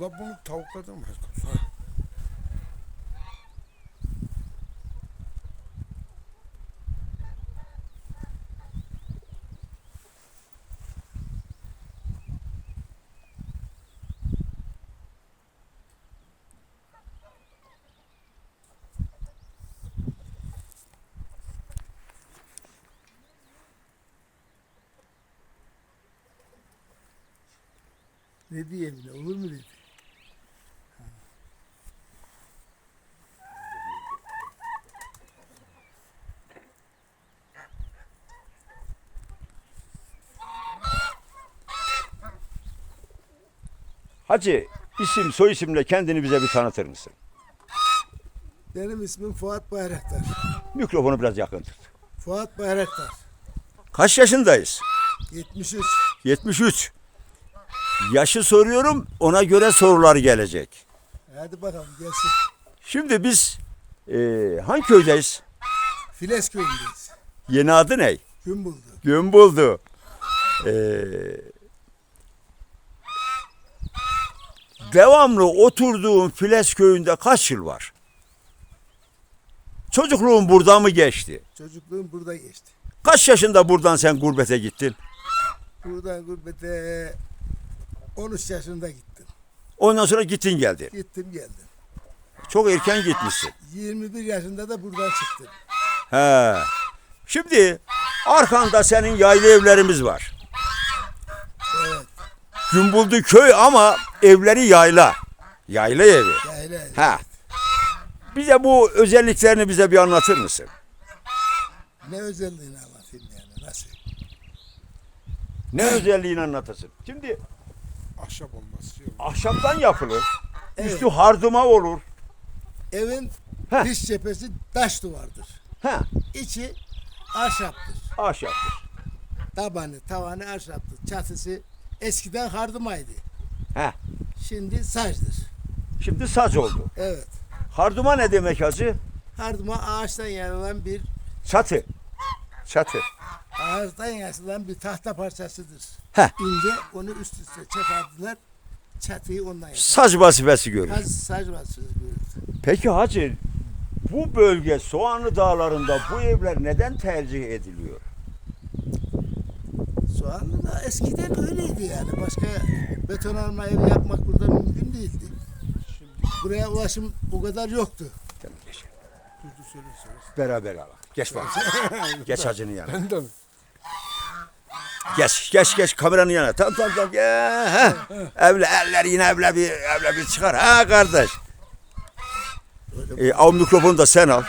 La bunu tavuklardan mı? Ne diye bile olur mu dedi. Hacı isim soy isimle kendini bize bir tanıtır mısın? Benim ismim Fuat Bayraktar. Mikrofonu biraz yakın tut. Fuat Bayraktar. Kaç yaşındayız? 73. 73. Yaşı soruyorum ona göre sorular gelecek. Hadi bakalım gelsin. Şimdi biz eee hangi köydeyiz? Files köyündeyiz. Yeni adı ne? Gün buldu. Gün devamlı oturduğum Files köyünde kaç yıl var? Çocukluğun burada mı geçti? Çocukluğum burada geçti. Kaç yaşında buradan sen gurbete gittin? Buradan gurbete 13 yaşında gittim. Ondan sonra gittin geldin. Gittim geldim. Çok erken gitmişsin. 21 yaşında da buradan çıktım. He. Şimdi arkanda senin yaylı evlerimiz var. Gümbuldu köy ama evleri yayla. Yayla evi. Yayla. Ha. Bize bu özelliklerini bize bir anlatır mısın? Ne özelliğini anlatayım yani nasıl? Ne özelliğini anlatırsın? Şimdi Ahşap olmaz. Şey olmaz. ahşaptan yapılır. Evet. Üstü harduma olur. Evin Heh. dış cephesi taş duvardır. Ha, İçi ahşaptır. ahşaptır. Tabanı, tavanı ahşaptır. Çatısı eskiden hardumaydı. Heh. Şimdi sacdır. Şimdi saç oldu. Evet. Harduma ne demek hacı? Harduma ağaçtan yarılan bir Çatı. Çatı. ağaçtan yarılan bir tahta parçasıdır. Heh. İnce onu üst üste çıkardılar. Çatıyı ondan yaptılar. Saç vazifesi görür. Saç, saç vasfı görürdü. Peki hacı bu bölge Soğanlı Dağları'nda bu evler neden tercih ediliyor? Soğanlı da eskiden öyleydi yani. Başka betonarme ev yapmak burada mümkün değildi. Buraya ulaşım o kadar yoktu. Tamam, geç. Dur dur söyle söyle. Beraber al. Geç bak. geç hacının yanına. Ben de Geç, geç, geç kameranın yanına. Tamam, tamam, tamam. Ya, ha. Evle, eller yine evle bir, evle bir çıkar. Ha kardeş. E, al mikrofonu da sen al.